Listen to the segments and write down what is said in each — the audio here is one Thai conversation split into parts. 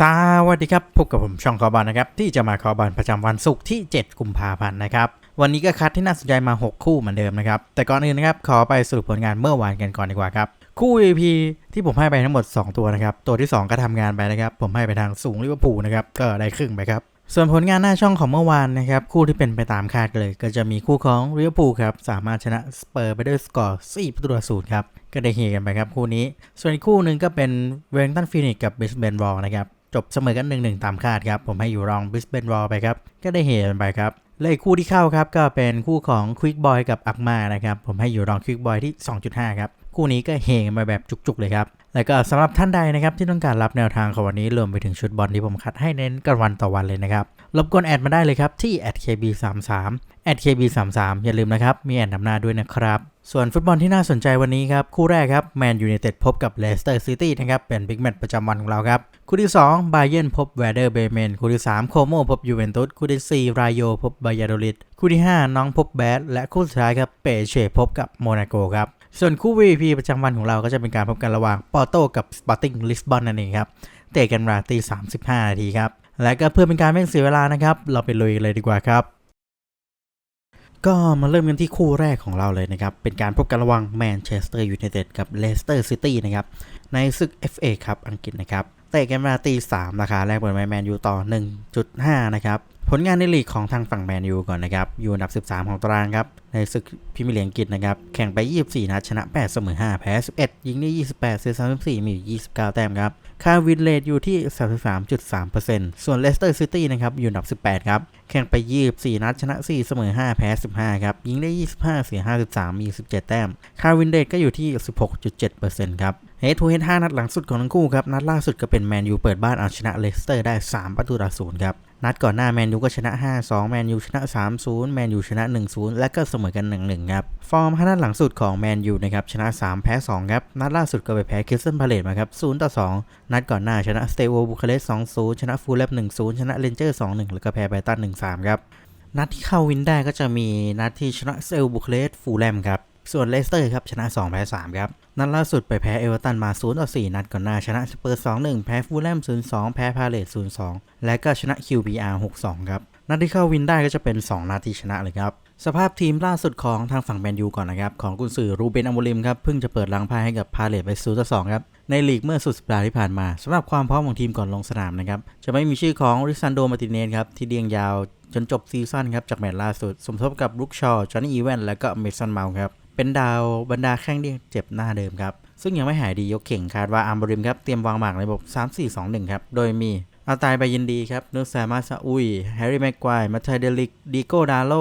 สวัสดีครับพบกับผมช่องคอบอลนะครับ ที่จะมาคอบอลประจำวันศุกร์ที่ 7 กุมภาพันธ์นะครับ วันนี้ก็คัดที่น่าสนใจมา 6 คู่เหมือนเดิมนะครับ แต่ก่อนอื่นนะครับ ขอไปสรุปผลงานเมื่อวานกันก่อนดีกว่าครับ คู่ EP ที่ผมให้ไปทั้งหมด 2 ตัวนะครับ ตัวที่ 2 ก็ทำงานไปนะครับ ผมให้ไปทางสูงลิเวอร์พูลนะครับ ก็ได้ครึ่งไปครับ ส่วนผลงานหน้าช่องของเมื่อวานนะครับ คู่ที่เป็นไปตามคาดเลย ก็จะมีคู่ของลิเวอร์พูลครับสามารถชนะสเปอร์ไปด้วยสกอร์4ประตูต่อศูนย์ครับก็ได้เฮกันไปครับคู่นี้ ส่วนอีกคู่หนึ่งก็เป็นเวล i งตันฟินิกกับบิสเบนบอลนะครับ จบเสมอกัน 1-1 ตามคาดครับ ผมให้อยู่รองบิสเบนบอลไปครับ ก็ได้เฮกันไปครับและอีกคู่ที่เข้าครับก็เป็นคู่ของควิกบอยกับอักมานะครับ ผมให้อยู่รองควิกบอยที่ 2.5 ครับ คู่นี้ก็เฮกันมาแบบจุกๆเลยครับ แล้วก็สำหรับท่านใดนะครับที่ต้องการรับแนวทางของวันนี้รวมไปถึงชุดบอลที่ผมคัดให้เน้นกันวันต่อวันเลยนะครับรบกวนแอดมาได้เลยครับที่ @kb33 แอด @kb33 อย่าลืมนะครับ มีแอดนำหน้าด้วยนะครับ ส่วนฟุตบอลที่น่าสนใจวันนี้ครับ คู่แรกครับแมนยู i นเต็ดพบกับเลสเตอร์ซิตี้นะครับ เป็นบิ๊กแมตช์ประจำวันของเราครับ คู่ที่2บาเยนพบแวเดอร์เบเมนคู่ที่3โคโมพบยูเวนตุสคู่ที่4รายโยพบบายาโดลิดคู่ที่ 5 น้องพบแบดและคู่สุดท้ายครับเปเช่พบกับโมนาโกครับส่วนคู่ VP ประจำวันของเราก็จะเป็นการพบกันระหว่างปอร์โตกับสปอร์ติ้งลิสบอนนั่นเองครับเตะกันเวลาตี35นาทีครับและก็เพื่อเป็นการไม่เสียเวลานะครับ เราไปลุยเลยดีกว่าครับ ก็มาเริ่มกันที่คู่แรกของเราเลยนะครับ เป็นการพบกันระหว่างแมนเชสเตอร์ยูไนเต็ดกับเลสเตอร์ซิตี้นะครับ ในศึก FA ครับอังกฤษนะครับเตะกันเวลาตีสามราคาแรกเปิดไว้แมนยูต่อ 1.5 นะครับ ผลงานในลีกของทางฝั่งแมนยูก่อนนะครับ อยู่อันดับ 13 ของตารางครับ ในศึกพรีเมียร์ลีกอังกฤษนะครับ แข่งไป 24 นัด ชนะ 8 เสมอ 5 แพ้ 11 ยิงได้ 28เซฟ34 มีอยู่ 29 แต้มครับ ค่าวินเลทอยู่ที่ 33.3%ส่วนเลสเตอร์ซิตี้นะครับ อยู่อันดับ 18 ครับ แข่งไป 24 นัด ชนะ 4 เสมอ 5 แพ้ 15 ครับ ยิงได้ 25 เสีย 53 มี 17 แต้ม ค่าวินเดทก็อยู่ที่ 16.7%ครับเฮดทูเฮด5นัดหลังสุดของทั้งคู่ครับ นัดล่าสุดก็เป็นแมนยูเปิดบ้านเอาชนะเลสเตอร์ได้ 3 ประตูต่อศูนย์ครับ นัดก่อนหน้าแมนยูก็ชนะ 5-2 แมนยูชนะ 3-0 แมนยูชนะ 1-0 และก็เสมอกัน 1-1 ครับ ฟอร์ม5นัดหลังสุดของแมนยูนะครับ ชนะ 3 แพ้ 2 ครับ นัดล่าสุดก็ไปแพ้คริสตันพาเลตมาครับ 0-2 นัดก่อนหน้าชนะสเตโวบูคาเรส2-0 ชนะฟูลแลม1-0 ชนะเรนเจอร์ 2-1 แล้วก็แพ้ไบรตัน 1-3 ครับ นัดที่เข้าวินได้ก็จะมีนัดที่ชนะเซลบุคเลสฟูลแลมครับ ส่วนเลสเตอร์ครับชนะ 2 แพ้ 3 ครับ นัดล่าสุดไปแพ้เอเวอร์ตันมา0ต่อ4นัดก่อนหน้า ชนะสเปอร์ 2-1 แพ้ฟูลแลม 0-2 แพ้พาเลต0-2 และก็ชนะ QPR 6-2 ครับ นัดที่เข้าวินได้ก็จะเป็น 2 นัดที่ชนะเลยครับสภาพทีมล่าสุดของทางฝั่งแมนยูก่อนนะครับ ของกุนซือรูเบนอโมลิมครับ เพิ่งจะเปิดล้างพ่ายให้กับพาเลตไป0ต่อ2ครับ ในลีกเมื่อสุดสัปดาห์ที่ผ่านมาสำหรับความพร้อมของทีมก่อนลงสนามนะครับ จะไม่มีชื่อของริซันโดมาติเนสครับ ที่เดียงยาวจนจบซีซั่นครับ จากแมตช์ล่าสุด สมทบกับลุกชอจอห์นนี่อีแวนและก็เมสันเมาครับ เป็นดาวบรรดาแข้งที่เจ็บหน้าเดิมครับ ซึ่งยังไม่หายดียกเข่งคาดว่าอัมบริมครับ เตรียมวางหมากในระบบ 3-4-2-1 ครับ โดยมีอาตายไปยินดีครับนุสามาซาอุย แฮร์รี่แม็กควายมาไทเดลิก ดิโกดาโล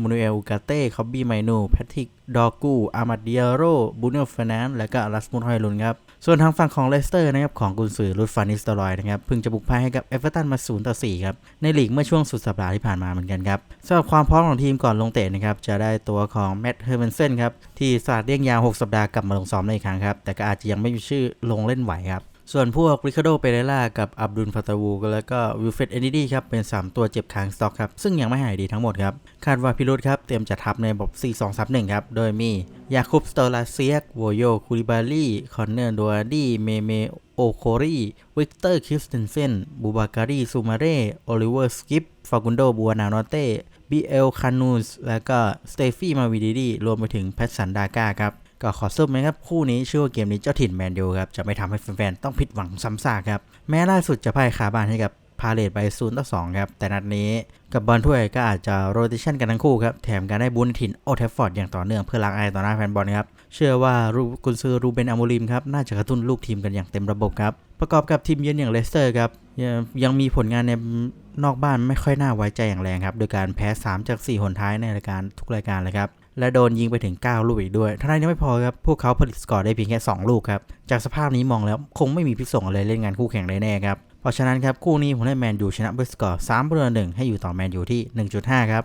มูนูเอลกาเต้ คอบบี้ไมนูแพทริก ดอกูอามาเดียโรบูเนลเฟรนันและก็ลัสมุนฮอยลุนครับ ส่วนทางฝั่งของเลสเตอร์นะครับของกุนซือรุดฟานิสตอรอยนะครับเพิ่งจะบุกพ่ายให้กับเอเวอร์ตันมา0ต่อ4ครับในลีกเมื่อช่วงสุดสัปดาห์ที่ผ่านมาเหมือนกันครับสำหรับความพร้อมของทีมก่อนลงเตะนะครับจะได้ตัวของแมตต์เฮอร์เมนเซนครับที่สาดเรียงยาว 6 สัปดาห์กลับมาลงซ้อมในอีกครั้งครับแต่ก็อาจจะยังไม่มีชื่อลงเล่นไหวครับ ส่วนพวกริคาโดเปเรล่ากับอับดุลฟาตาวูแล้วก็วิลเฟตเอนดี้ครับ เป็น 3 ตัวเจ็บค้างสต็อกครับ ซึ่งยังไม่หายดีทั้งหมดครับ คาดว่าพิรุธครับ เตรียมจะทับในระบบ 4-2-3-1 ครับ โดยมียาคุปสโตลาเซียกโวโยคูริบาลีคอนเนอร์ดัวดีเมเมโอโครีวิกเตอร์คิสเตนเซนบูบาการีซูมาเรโอลิเวอร์สกิปฟากุนโดบัวนานอเต้บีเอลคานูสและก็สเตฟี่มาวิดีดีรวมไปถึงแพทสันดาก้าครับ ก็ขอสรุปนะครับคู่นี้ชื่อว่าเกมนี้เจ้าถิ่นแมนยูครับจะไม่ทำให้แฟนๆต้องผิดหวังซ้ำซากครับแม้ล่าสุดจะพ่ายคาบ้านให้กับพาเลตไป0ต่อ2ครับแต่นัดนี้กับบอลถ้วยก็อาจจะโรเตชันกันทั้งคู่ครับแถมการได้บุญถิ่นโอเทฟฟอร์ดอย่างต่อเนื่องเพื่อล้างไอต่อหน้าแฟนบอลครับเชื่อว่ารูกุนซือรูเบนอโมลิมครับน่าจะกระตุ้นลูกทีมกันอย่างเต็มระบบครับประกอบกับทีมเยือนอย่างเลสเตอร์ครับยังยังมีผลงานในนอกบ้านไม่ค่อยน่าไว้ใจอย่างแรงครับโดยการแพ้ 3 จาก 4 หนท้ายในรายการทุกรายการเลยครับ และโดนยิงไปถึง 9 ลูกอีกด้วยเท่านั้นยังไม่พอครับพวกเขาผลิตสกอร์ได้เพียงแค่ 2 ลูกครับ จากสภาพนี้มองแล้วคงไม่มีพิษสงอะไรเล่นงานคู่แข่งได้แน่ครับ เพราะฉะนั้นครับคู่นี้ผมให้แมนยูชนะด้วยสกอร์3ประตูหนึ่งให้อยู่ต่อแมนยูที่ 1.5 ครับ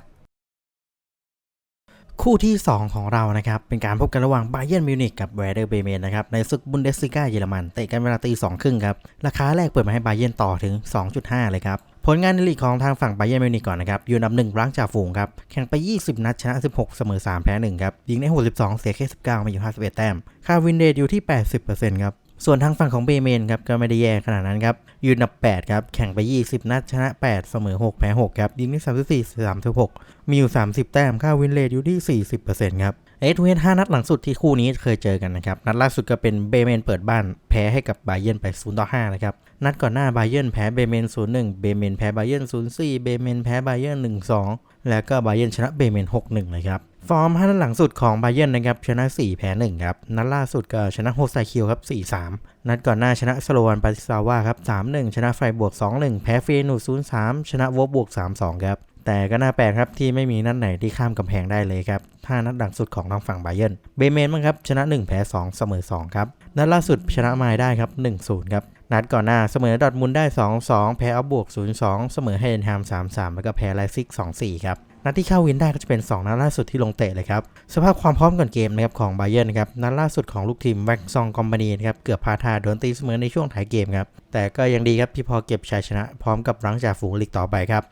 คู่ที่ 2 ของเรานะครับ เป็นการพบกันระหว่างบาเย r n m มิวนิกกับแวเดอร์เบเมนนะครับ ในศึกบุนเดสซิก้าเยอรมันเตะกันเวลาตีสองครึ่งครับ ราคาแรกเปิดมาให้บาเย r n ต่อถึง 2.5 เลยครับ ผลงานในลีกของทางฝั่งบาเย r n m มิวนิกก่อนนะครับ อยู่อันดับหนึ่งรั้งจ่าฝูงครับ แข่งไป 20 นัดชนะ 16 เสมอ 3 แพ้ 1 ครับ ยิงได้ 62 เสียแค่ 19 มาอยู่ 51 แต้ม ค่าวินเดทอยู่ที่ 80%ครับ ส่วนทางฝั่งของเบเมนครับก็ไม่ได้แย่ขนาดนั้นครับยืนอันดับ 8 ครับ แข่งไป 20 นัดชนะ 8 เสมอ 6 แพ้ 6 ครับยิงที่34 36 มีอยู่ 30 แต้มค่าวินเลทอยู่ที่ 40%ครับเอทเวน5นัดหลังสุดที่คู่นี้เคยเจอกันนะครับ นัดล่าสุดก็เป็นเบเมนเปิดบ้านแพ้ให้กับบาเยนไป0ต่อ5นะครับ นัดก่อนหน้าบาเยนแพ้เบเมน0-1 เบเมนแพ้บาเยร์น0-4 เบเมนแพ้บาเยน1-2 แล้วก็บาเยนชนะเบเมน6-1เลยครับ ฟอร์ม5นัดหลังสุดของไบเยนนะครับชนะ 4 แพ้1ครับนัดล่าสุดก็ชนะโฮไซคิวครับ 4-3 นัดก่อนหน้าชนะสโลวันปาติซาวาครับ 3-1 ชนะไฟบวก 2-1 แพ้เฟนู0-3 ชนะวบบวก 3-2 ครับแต่ก็น่าแปลกครับที่ไม่มีนัดไหนที่ข้ามกำแพงได้เลยครับ5นัดหลังสุดของทางฝั่งไบเยนเบเมนบ้างครับชนะ 1 แพ้ 2 เสมอ 2 ครับ นัดล่าสุดชนะไมายได้ครับ1-0 ครับ นัดก่อนหน้าเสมอดอทมุนด์ได้ 2-2 แพ้อับบวก 0-2 เสมอเดนแฮม3-3 แล้วก็แพ้ไลซิก 2-4 ครับ นัดที่เข้าวินได้ก็จะเป็น 2 นัดล่าสุดที่ลงเตะเลยครับ สภาพความพร้อมก่อนเกมนะครับของไบเยร์นะครับ นัดล่าสุดของลูกทีมแว็กซองคอมพานีนะครับ เกือบพาทาโดนตีเสมอในช่วงท้ายเกมครับ แต่ก็ยังดีครับที่พอเก็บชัยชนะพร้อมกับรั้งจากฝูงลีกต่อไปครับ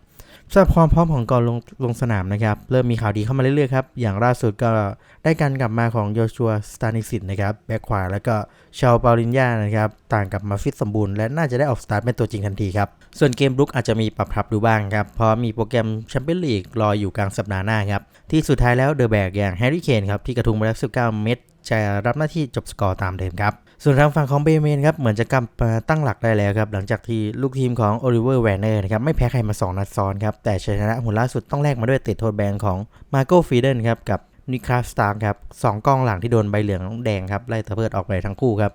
สำหรับความพร้อมของก่อนลงลงสนามนะครับ เริ่มมีข่าวดีเข้ามาเรื่อยๆครับ อย่างล่าสุดก็ได้การกลับมาของโยชัวสตานิสิตนะครับ แบ็คขวาแล้วก็ชาวปาลินยานะครับ ต่างกลับมาฟิตสมบูรณ์และน่าจะได้ออกสตาร์ทเป็นตัวจริงทันทีครับ ส่วนเกมรุกอาจจะมีปรับทับดูบ้างครับ เพราะมีโปรแกรมแชมเปี้ยนลีกรออยู่กลางสัปดาห์หน้าครับ ที่สุดท้ายแล้วเดอะแบกอย่างแฮร์รี่เคนครับที่กระทุงไปแล้ว19 เม็ด จะรับหน้าที่จบสกอร์ตามเดิมครับ ส่วนทางฝั่งของเบเมนครับ เหมือนจะกลับมาตั้งหลักได้แล้วครับ หลังจากที่ลูกทีมของโอลิเวอร์แวนเนอร์นะครับ ไม่แพ้ใครมา 2 นัดซ้อนครับ แต่ชนะหุ่นล่าสุดต้องแลกมาด้วยติดโทษแบนของมาโกฟีเดนครับกับนิคลาสตาร์ครับสองกองหลังที่โดนใบเหลืองแดงครับไล่ตะเพิดออกไปทั้งคู่ครับ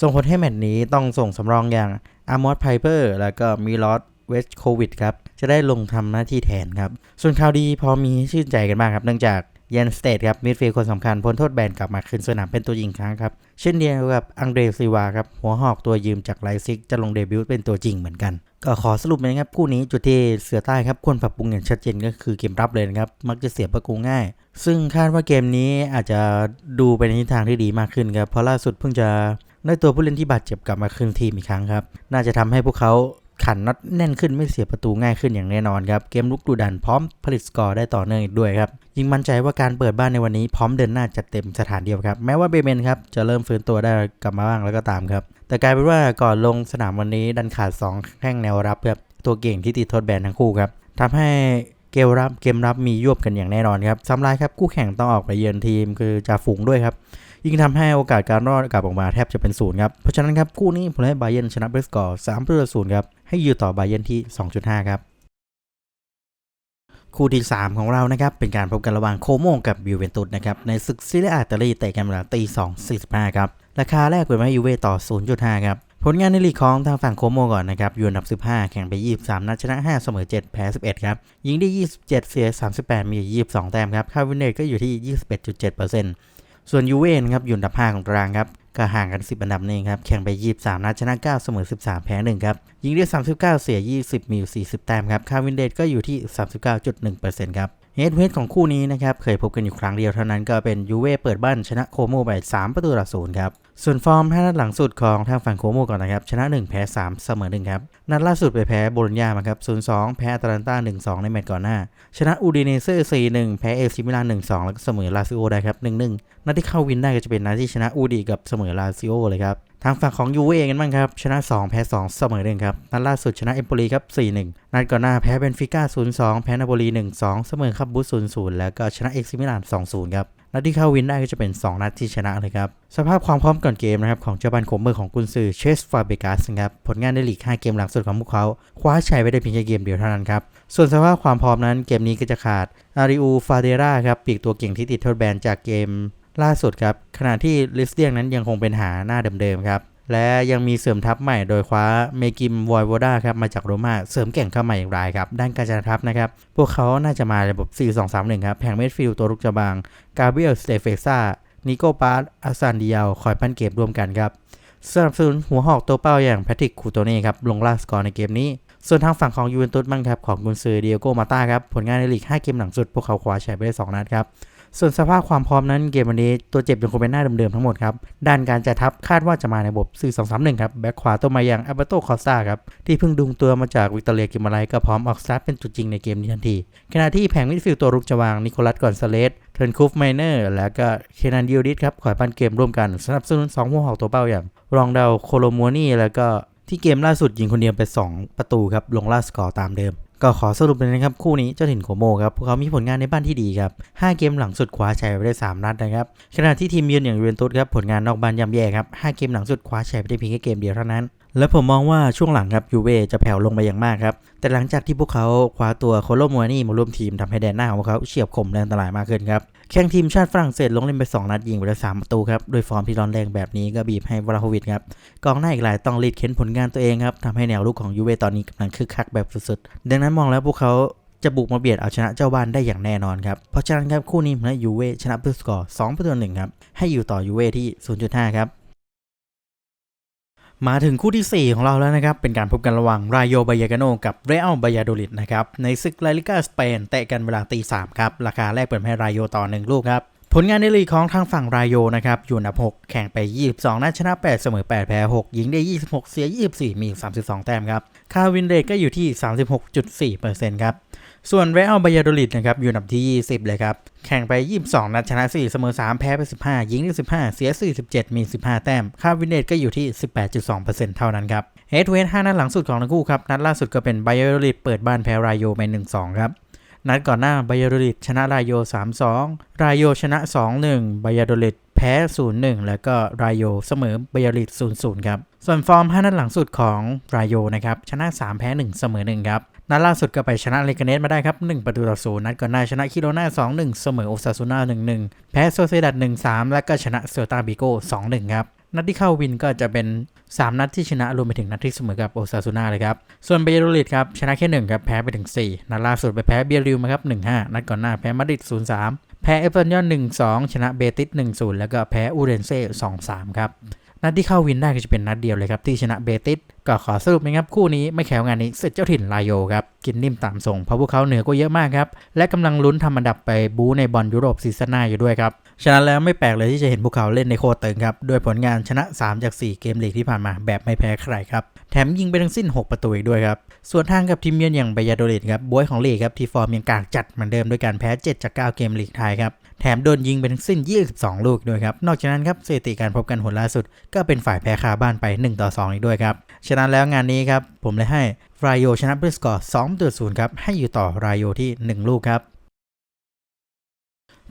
ส่งผลให้แมตช์นี้ต้องส่งสำรองอย่างอารมอสไพเปอร์แล้วก็มิลอสเวสโควิดครับจะได้ลงทำหน้าที่แทนครับ ส่วนข่าวดีพอมีชื่นใจกันบ้างครับ เนื่องจาก ยันสเตทครับมิดฟิลด์คนสำคัญพ้นโทษแบนกลับมาคืนสนามเป็นตัวยิงครั้งครับ เช่นเดียวกับอังเดรซิวาครับหัวหอกตัวยืมจากไลซิกจะลงเดบิวต์เป็นตัวจริงเหมือนกัน ก็ขอสรุปนะครับคู่นี้จุดที่เสือใต้ครับควรปรับปรุงอย่างชัดเจนก็คือเกมรับเลยนะครับมักจะเสียประตูง่าย ซึ่งคาดว่าเกมนี้อาจจะดูไปในทิศทางที่ดีมากขึ้นครับเพราะล่าสุดเพิ่งจะได้ตัวผู้เล่นที่บาดเจ็บกลับมาคืนทีมอีกครั้งครับน่าจะทำให้พวกเขา ขันน็อตแน่นขึ้นไม่เสียประตูง่ายขึ้นอย่างแน่นอนครับ เกมลุกดูดันพร้อมผลิตสกอร์ได้ต่อเนื่องอีกด้วยครับ ยิ่งมั่นใจว่าการเปิดบ้านในวันนี้พร้อมเดินหน้าจัดเต็มสถานเดียวครับ แม้ว่าเบเมนครับจะเริ่มฟื้นตัวได้กลับมาบ้างแล้วก็ตามครับ แต่กลายเป็นว่าก่อนลงสนามวันนี้ดันขาด2แข้งแนวรับครับ ตัวเก่งที่ติดโทษแบนทั้งคู่ครับทำให้เกมรับเกมรับมียวบกันอย่างแน่นอนครับซ้ำร้ายครับคู่แข่งต้องออกไปเยือนทีมคือจ่าฝูงด้วยครับ ยิ่งทำให้โอกาสการรอดกลับออกมาแทบจะเป็นศูนย์ครับ เพราะฉะนั้นครับคู่นี้ผมให้บาเยนชนะเบสกอร์3ประตูต่อศูนย์ครับ ให้ยืนต่อบาเยนที่ 2.5 ครับ คู่ที่ 3 ของเรานะครับ เป็นการพบกันระหว่างโคโมกับยูเวนตุสนะครับ ในศึกซีเรียอาตาลีเตะกันเวลาตี2 45ครับ ราคาแรกเปิดมาให้ยูเวต่อ 0.5 ครับผลงานในลีกของทางฝั่งโคโมก่อนนะครับอยู่อันดับ 15 แข่งไป 23 นัดชนะ 5 เสมอ 7 แพ้ 11 ครับ ยิงได้ 27 เสีย 38 มี 22 แต้มครับ ค่าวินเนตก็อยู่ที่ 21.7% ส่วนยูเว่นครับอยู่อันดับ 5 ของตารางครับก็ห่างกัน 10 อันดับนี่ครับ แข่งไป 23 นัดชนะ 9 เสมอ 13 แพ้ 1 ครับ ยิงได้ 39 เสีย 20 มีอยู่ 40 แต้มครับ ค่าวินเดตก็อยู่ที่ 39.1%ครับ เฮดเวทของคู่นี้นะครับเคยพบกันอยู่ครั้งเดียวเท่านั้นก็เป็นยูเว่เปิดบ้านชนะโคโมไป 3 ประตูต่อศูนย์ครับ ส่วนฟอร์ม5นัดหลังสุดของทางฝั่งโคโมก่อนนะครับ ชนะ 1 แพ้ 3 เสมอ1ครับ นัดล่าสุดไปแพ้โบลญญามาครับ 0-2 แพ้อตาลันตา1-2 ในแมตช์ก่อนหน้า ชนะอูดิเนเซ่4-1 แพ้เอซิมิลาน1-2 แล้วก็เสมอลาซิโอได้ครับ 1-1 นัดที่เข้าวินได้ก็จะเป็นนัดที่ชนะอูดีกับเสมอลาซิโอเลยครับ ทางฝั่งของยูเว่กันบ้างครับ ชนะ 2 แพ้ 2 เสมอ1ครับ นัดล่าสุดชนะเอมโปลีครับ 4-1 นัดก่อนหน้าแพ้เบนฟิก้า 0-2 แพ้นาโปลี 1-2 เสมอคับบุส0-0 แล้วก็ชนะเอ็กซิมิลาน 2-0 ครับนัดที่เข้าวินได้ก็จะเป็น 2 นัดที่ชนะเลยครับ สภาพความพร้อมก่อนเกมนะครับ ของเจ้าบ้านโคมเมอร์ของกุนซือเชสฟาเบกัสครับ ผลงานในลีก 5 เกมหลังสุดของพวกเขา คว้าชัยไปได้เพียงแค่เกมเดียวเท่านั้นครับ ส่วนสภาพความพร้อมนั้นเกมนี้ก็จะขาดอาริอูฟาเดราครับ ปีกตัวเก่งที่ติดโทษแบนจากเกม ล่าสุดครับขณะที่ลิสเตียงนั้นยังคงเป็นหาหน้าเดิมๆครับและยังมีเสริมทัพใหม่โดยคว้าเมกิมวอยโวดาครับมาจากโรม่าเสริมเก่งเข้ามาอย่างไรครับ ด้านการจัดทัพนะครับ พวกเขาน่าจะมาระบบ 4-2-3-1 ครับ แผงเมดฟิลด์ตัวรุกจะบาง กาเบรียลสเตเฟซ่านิโกปาร์อาซานดิยาคอยปั้นเกมร่วมกันครับสนับสนุนหัวหอกตัวเป้าอย่างแพทริกคูโตเน่ครับ ลงล่าสกอร์ในเกมนี้ ส่วนทางฝั่งของยูเวนตุสบ้างครับ ของกุนซือเดียโกมาต้าครับผลงานในลีก 5 เกมหลังสุดพวกเขาคว้าแชัยไปได้2นัดครับ ส่วนสภาพความพร้อมนั้นเกมวันนี้ตัวเจ็บยังคงเป็นหน้าเดิมๆทั้งหมดครับ ด้านการจัดทัพคาดว่าจะมาในระบบ 4 2 3 1 ครับ แบ็คขวาตัวมาอย่างอัลเบโตคอสตาครับ ที่เพิ่งดุงตัวมาจากวิกตอเรียกิมาไลก็พร้อมออกสตาร์ทเป็นจุดจริงในเกมนี้ทันที ขณะที่แผงมิดฟิลด์ตัวรุกจะวางนิโคลัสกอนซาเลสเทรนคูฟไมเนอร์และก็เคนันดิวดิสครับคอยปันเกมร่วมกันสนับสนุน2หัวหอกตัวเป้าอย่างรองดาวโคโลมัวนี่แล้วก็ที่เกมล่าสุดยิงคนเดียวไป 2 ประตูครับลงล่าสกอร์ตามเดิม ก็ขอสรุปเลยนะครับคู่นี้เจ้าถิ่นโคโมครับพวกเขามีผลงานในบ้านที่ดีครับ 5 เกมหลังสุดคว้าชัยไปได้ 3 นัดนะครับขณะที่ทีมเยือนอย่างยูเวนตุสครับผลงานนอกบ้านย่ำแย่ครับ 5 เกมหลังสุดคว้าชัยไปได้เพียงแค่เกมเดียวเท่านั้น และผมมองว่าช่วงหลังครับยูเว่จะแผ่วลงไปอย่างมากครับแต่หลังจากที่พวกเขาคว้าตัวโคโลมัวนี่มาร่วมทีมทำให้แดนหน้าของพวกเขาเฉียบคมและอันตรายมากขึ้นครับ แข่งทีมชาติฝรั่งเศสลงเล่นไป 2 นัดยิงไปได้3ประตูครับ โดยฟอร์มที่ร้อนแรงแบบนี้ก็บีบให้วลาโฮวิชครับ กองหน้าอีกหลายต้องรีดเค้นผลงานตัวเองครับทำให้แนวลุกของยูเว่ตอนนี้กำลังคึกคักแบบสุดๆ ดังนั้นมองแล้วพวกเขาจะบุกมาเบียดเอาชนะเจ้าบ้านได้อย่างแน่นอนครับ เพราะฉะนั้นครับคู่นี้ผมให้ยูเว่ชนะเพื่อสกอร์2ประตูหนึ่งครับ ให้อยู่ต่อยูเว่ที่ 0.5 ครับ มาถึงคู่ทีสี่ 4 ของเราแล้วนะครับ เป็นการพบกันระหว่างรายโยบายากาโนกับเรอัลบายาโดลิดนะครับ ในศึกลาลิกาสเปนเตะกันเวลาตีสามครับ ราคาแรกเปิดให้รายโยต่อ 1 ลูกครับ ผลงานในลีกของทางฝั่งรายโยนะครับ อยู่อันดับ 6 แข่งไป 22 นัดชนะ 8 เสมอ 8 แพ้6ยิงได้ 26 เสีย 24 มี 32 แต้มครับ คาวินเรทก็อยู่ที่ 36.4%ครับ ส่วนเรอัลบายาโดลิดนะครับอยู่อันดับที่ 20 เลยครับ แข่งไป 22 นัดชนะ 4 เสมอ 3 แพ้ไป 15 ยิงได้ 15 เสีย 47 มี 15 แต้ม ค่าวินเนตก็อยู่ที่ 18.2%เท่านั้นครับเฮดเวท5นัดหลังสุดของทั้งคู่ครับ นัดล่าสุดก็เป็นบายาโดลิดเปิดบ้านแพ้รายโยไป 1-2 ครับ นัดก่อนหน้าบายาโดลิดชนะรายโย 3-2 รายโยชนะ 2-1บายาโดลิดแพ้ 0-1 แล้วก็รายโยเสมอบายาโดลิด0-0 ครับ ส่วนฟอร์ม 5 นัดหลังสุดของรายโยนะครับ ชนะ 3 แพ้ 1 เสมอ 1 ครับ นัดล่าสุดก็ไปชนะเลกาเนสมาได้ครับ 1 ประตูต่อศูนย์นัดก่อนหน้าชนะคิโรนา2-1 เสมอโอซาซูน่า1-1 แพ้โซเซดัด1-3 และก็ชนะเซลตาบิโก้2-1 ครับนัดที่เข้าวินก็จะเป็น 3 นัดที่ชนะรวมไปถึงนัดที่เสมอกับโอซาซูนาเลยครับ ส่วนเบโรลิดครับชนะแค่1ครับแพ้ไปถึง 4 นัดล่าสุดไปแพ้เบียริวมาครับ 1-5 นัดก่อนหน้าแพ้มาดริด0-3 แพ้เอเวอร์ตัน1-2 ชนะเบติส1-0 แล้วก็แพ้อูเรนเซ่2-3 ครับ นัดที่เข้าวินได้ก็จะเป็นนัดเดียวเลยครับที่ชนะเบติส ก็ขอสรุปนะครับคู่นี้ไม่แข็งงานนี้เสร็จเจ้าถิ่นลายโยครับกินนิ่มตามส่งเพราะพวกเขาเหนือกว่าเยอะมากครับและกำลังลุ้นทำอันดับไปบู๊ในบอลยุโรปซีซั่นหน้าอยู่ด้วยครับฉะนั้นแล้วไม่แปลกเลยที่จะเห็นพวกเขาเล่นในโคตรตึงครับด้วยผลงานชนะ 3 จาก 4 เกมลีกที่ผ่านมาแบบไม่แพ้ใครครับแถมยิงไปทั้งสิ้น 6 ประตูอีกด้วยครับส่วนทางกับทีมเยือนอย่างไบยาโดลิดครับบวยของลีกครับที่ฟอร์มยังกากจัดเหมือนเดิมด้วยการแพ้ 7 จาก 9 เกมลีกไทยครับแถมโดนยิงไปทั้งสิ้น 22 ลูกด้วยครับนอกจากนั้นครับสถิติการพบกันหนล่าสุด ก็เป็นฝ่ายแพ้คาบ้านไป1ต่อ2อีกด้วยครับฉะนั้นแล้วงานนี้ครับผมเลยให้รายโยชนะด้วยสกอร์2ต่อ0ครับให้อยู่ต่อรายโยที่ 1 ลูกครับ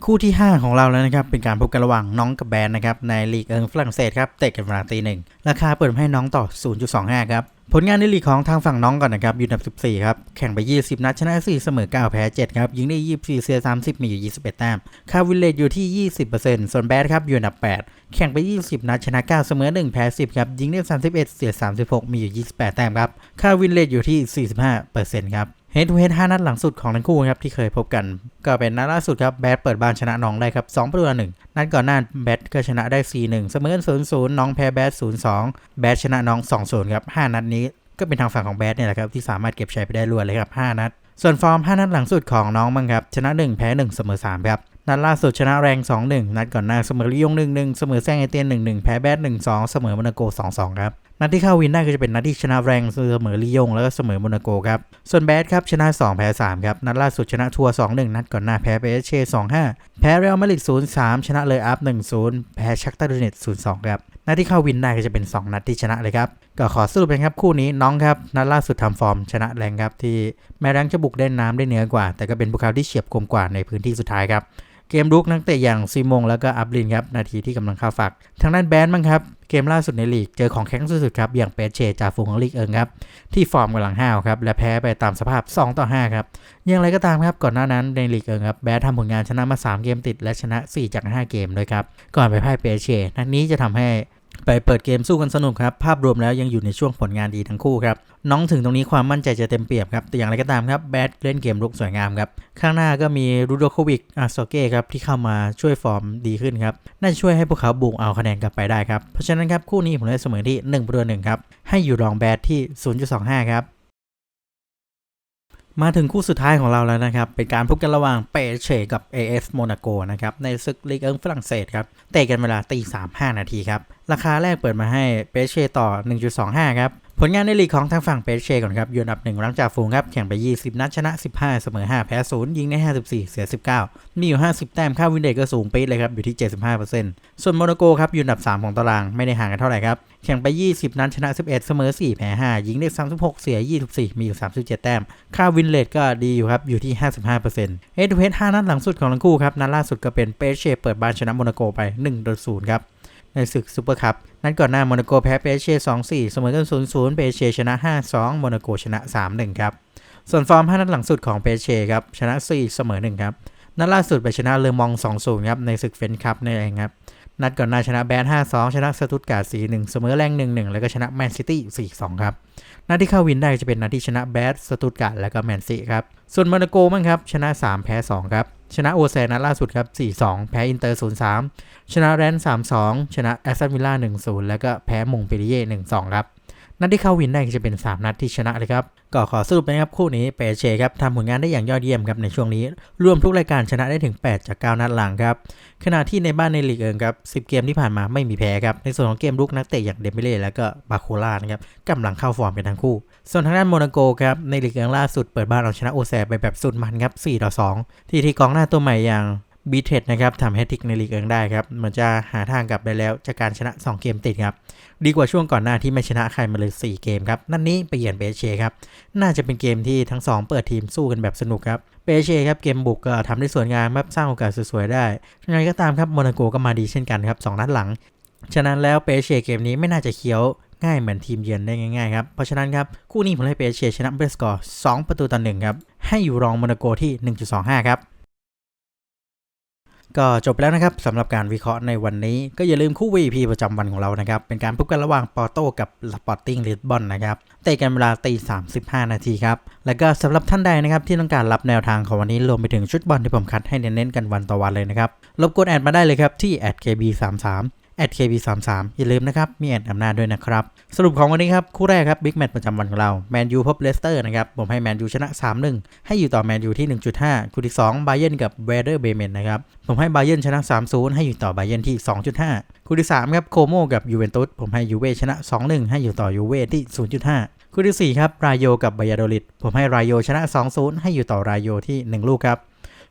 คู่ที่ 5 ของเราแล้วนะครับ เป็นการพบกันระหว่างน้องกับแบนนะครับ ในลีกเอิงฝรั่งเศสครับ เตะกันเวลาตีหนึ่งราคาเปิดให้น้องต่อ 0.25 ครับ ผลงานในลีกของทางฝั่งน้องก่อนนะครับอยู่อันดับ 14 ครับ แข่งไป 20 นัดชนะ 4 เสมอ 9 แพ้ 7 ครับ ยิงได้ 24 เสีย 30 มีอยู่ 21 แต้มค่าวินเลตอยู่ที่ 20%ส่วนแบดครับอยู่อันดับ 8 แข่งไป 20 นัดชนะ 9 เสมอ 1 แพ้ 10 ครับ ยิงได้ 31 เสีย 36 มีอยู่ 28 แต้มครับค่าวินเลตอยู่ที่ 45%ครับ เฮดทูเฮด5นัดหลังสุดของทั้งคู่ครับที่เคยพบกัน ก็เป็นนัดล่าสุดครับแบดเปิดบ้านชนะน้องได้ครับ2ประตูต่อหนึ่งนัดก่อนหน้าแบดก็ชนะได้ 4-1 เสมอ0-0 น้องแพ้แบด0-2 แบดชนะน้อง 2-0 ครับ 5 นัดนี้ก็เป็นทางฝั่งของแบดเนี่ยแหละครับที่สามารถเก็บชัยไปได้รวดเลยครับ 5 นัด ส่วนฟอร์ม 5 นัดหลังสุดของน้องบ้างครับ ชนะ 1 แพ้ 1 เสมอ 3 ครับ นัดล่าสุดชนะแรง 2-1 นัดก่อนหน้าเสมอลิยง 1-1 เสมอแซงเอเตียน 1-1 แพ้แบด 1-2 เสมอโมนาโก 2-2 ครับ นัดที่เข้าวินได้ก็จะเป็นนัดที่ชนะแรงเสมอลิยง แล้วก็เสมอโมนาโกครับ ส่วนแบดครับชนะ 2 แพ้ 3 ครับ นัดล่าสุดชนะทัวร์ 2-1 นัดก่อนหน้าแพ้เปเช่ 2-5 แพ้เรอัลมาดริด 0-3 ชนะเลยอัพ 1-0 แพ้ชักตาดูเนต0-2 ครับ นัดที่เข้าวินได้ก็จะเป็น 2 นัดที่ชนะเลยครับ ก็ขอสรุปเป็นครับคู่นี้น้องครับ นัดล่าสุดทำฟอร์มชนะแรงครับ ที่แม้แรงจะบุกได้น้ำได้เหนือกว่า แต่ก็เป็นพวกเขาที่เฉียบคมกว่าในพื้นที่สุดท้ายครับเกมรุกนักเตะอย่างซีมงแล้วก็อับลินครับนาทีที่กำลังเข้าฝัก ทางด้านแบนบ้างครับ เกมล่าสุดในลีก เจอของแข็งสุดๆครับ อย่างเปเชจ่าฝูงของลีกเอิงครับ ที่ฟอร์มกำลังห้าวครับ และแพ้ไปตามสภาพ 2 ต่อ 5 ครับ อย่างไรก็ตามครับ ก่อนหน้านั้นในลีกเอิงครับ แบนทำผลงานชนะมา 3 เกมติด และชนะ 4 จาก 5 เกมด้วยครับ ก่อนไปพ่ายเปเชนัดนี้จะทำให้ ไปเปิดเกมสู้กันสนุกครับ ภาพรวมแล้วยังอยู่ในช่วงผลงานดีทั้งคู่ครับ น้องถึงตรงนี้ความมั่นใจจะเต็มเปี่ยมครับ แต่อย่างไรก็ตามครับ แบดเล่นเกมรุกสวยงามครับ ข้างหน้าก็มีรูโดโควิกอาโซเก้ครับ ที่เข้ามาช่วยฟอร์มดีขึ้นครับ น่าจะช่วยให้พวกเขาบุกเอาคะแนนกลับไปได้ครับ เพราะฉะนั้นครับคู่นี้ผมเลยเสมอที่1ประตูหนึ่งครับ ให้อยู่รองแบดที่ 0.25 ครับ มาถึงคู่สุดท้ายของเราแล้วนะครับ เป็นการพบกันระหว่างเปเช่กับ AS โมนาโกนะครับ ในศึกลีกเอิงฝรั่งเศสครับ เตะกันเวลาตีสามห้านาทีครับ ราคาแรกเปิดมาให้เปเช่ต่อ 1.25 ครับ ผลงานในลีกของทางฝั่งเปเช่ก่อนครับ อยู่อันดับหนึ่งหลังจากฝูงครับ แข่งไป 20 นัดชนะ 15 เสมอ 5 แพ้ 0 ยิงได้ 54 เสีย 19 มีอยู่ 50 แต้ม ค่าวินเดก็สูงปี๊ดเลยครับ อยู่ที่ 75%ส่วนโมนาโกครับ อยู่อันดับ 3 ของตาราง ไม่ได้ห่างกันเท่าไหร่ครับ แข่งไป 20 นัดชนะ 11 เสมอ 4 แพ้ 5 ยิงได้ 36 เสีย 24 มีอยู่ 37 แต้ม ค่าวินเลทก็ดีอยู่ครับ อยู่ที่ 55%เฮดทูเฮด5นัดหลังสุดของทั้งคู่ครับ นัดล่าสุดก็เป็นเปเช่เปิดบ้านชนะโมนาโกไป1-0ครับ ในศึกซูเปอร์คัพนัดก่อนหน้าโมนาโกแพ้เปเช่2-4เสมอกัน0-0เปเช่ชนะ5-2โมนาโกชนะ3-1ครับส่วนฟอร์ม5นัดหลังสุดของเปเช่ครับชนะ4เสมอ1ครับนัดล่าสุดไปชนะเลอมอง2-0ครับในศึกเฟนคัพนี่เองครับนัดก่อนหน้าชนะแบน5-2ชนะสตุตการ์ด4-1เสมอแรง1-1แล้วก็ชนะแมนซิตี้4-2ครับนัดที่เข้าวินได้จะเป็นนัดที่ชนะแบดสตุตการ์ดแล้วก็แมนซีครับส่วนโมนาโกมั้งครับชนะ3แพ้2ครับ ชนะโอแซนัดล่าสุดครับ 4-2 แพ้อินเตอร์ 0-3 ชนะแรน3-2 ชนะแอสตันวิลล่า 1-0 แล้วก็แพ้มงเปริเย่ 1-2 ครับ นัดที่เข้าวินได้จะเป็น 3 นัดที่ชนะเลยครับ ก็ขอสรุปนะครับ คู่นี้เปเชครับทำผลงานได้อย่างยอดเยี่ยมครับในช่วงนี้ รวมทุกรายการชนะได้ถึง 8 จาก 9 นัดหลังครับ ขณะที่ในบ้านในลีกเองครับ10 เกมที่ผ่านมาไม่มีแพ้ครับ ในส่วนของเกมลุกนักเตะอย่างเดมิเล่และก็บาโคล่านะครับกำลังเข้าฟอร์มเป็นทั้งคู่ ส่วนทางด้านโมนาโกครับในลีกเองล่าสุดเปิดบ้านเอาชนะโอแซไปแบบสุดมันครับ4ต่อ2 ที่ที่กองหน้าตัวใหม่อย่างบีเทสนะครับทำแฮตทริกในลีกเองได้ครับเหมือนจะหาทางกลับได้แล้ว จากการชนะ 2 เกมติดครับ ดีกว่าช่วงก่อนหน้าที่ไม่ชนะใครมาเลย 4 เกมครับ นั่นนี้ไปเยือนเปเชครับ น่าจะเป็นเกมที่ทั้ง 2 เปิดทีมสู้กันแบบสนุกครับเปเชครับเกมบุกก็ทำได้สวยงามครับสร้างโอกาสสวยๆได้ยังไงก็ตามครับโมนาโกก็มาดีเช่นกันครับ 2 นัดหลัง ฉะนั้นแล้วเปเชเกมนี้ไม่น่าจะเคี้ยว ง่ายเหมือนทีมเยือนได้ง่ายๆครับ เพราะฉะนั้นครับ คู่นี้ผมให้เปเช่ชนะเบรสกอร์2ประตูต่อ1ครับ ให้อยู่รองโมนาโกที่ 1.25 ครับ ก็จบแล้วนะครับสำหรับการวิเคราะห์ในวันนี้ ก็อย่าลืมคู่ VP ประจำวันของเรานะครับ เป็นการพบกันระหว่างปอร์โตกับสปอร์ติ้งลิสบอนนะครับเตะกันเวลาตี35 นาทีครับ แล้วก็สำหรับท่านใดนะครับที่ต้องการรับแนวทางของวันนี้รวมไปถึงชุดบอลที่ผมคัดให้เน้นๆกันวันต่อวันเลยนะครับรบกวนแอดมาได้เลยครับที่ @kb33 แอด @kb33 อย่าลืมนะครับ มีแอดอำนาจด้วยนะครับ สรุปของวันนี้ครับ คู่แรกครับบิ๊กแมตช์ประจำวันของเราแมนยูพบเลสเตอร์นะครับ ผมให้แมนยูชนะ 3-1 ให้อยู่ต่อแมนยูที่ 1.5 คู่ที่2บาเยนกับเวเดอร์เบเมนนะครับ ผมให้บาเยนชนะ 3-0 ให้อยู่ต่อบาเยนที่ 2.5 คู่ที่3ครับโคโมกับยูเวนตุสผมให้ยูเว่ชนะ 2-1 ให้อยู่ต่อยูเว่ที่ 0.5คู่ที่4ครับรายโยกับบายาโดลิดผมให้รายโยชนะ 2-0 ให้อยู่ต่อรายโยที่ 1 ลูกครับ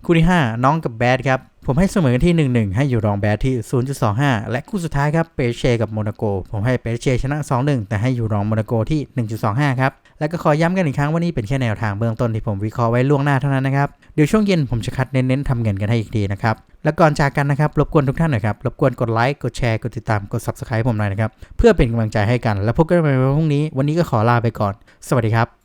คู่ที่ 5 น้องกับแบดครับ ผมให้เสมอที่ 1-1 ให้อยู่รองแบดที่ 0.25 และคู่สุดท้ายครับเปเช่กับโมนาโก ผมให้เปเช่ชนะ 2-1 แต่ให้อยู่รองโมนาโกที่ 1.25 ครับ และก็ขอย้ำกันอีกครั้งว่านี่เป็นแค่แนวทางเบื้องต้นที่ผมวิเคราะห์ไว้ล่วงหน้าเท่านั้นนะครับ เดี๋ยวช่วงเย็นผมจะคัดเน้นๆทำเงินกันให้อีกทีนะครับ และก่อนจากกันนะครับ รบกวนทุกท่านหน่อยครับ รบกวนกดไลค์ กดแชร์ กดติดตาม กด subscribe ผมหน่อยนะครับ เพื่อเป็นกำลังใจให้กัน แล้วพบกันใหม่วันพรุ่งนี้ วันนี้ก็ขอลาไปก่อน สวัสดีครับ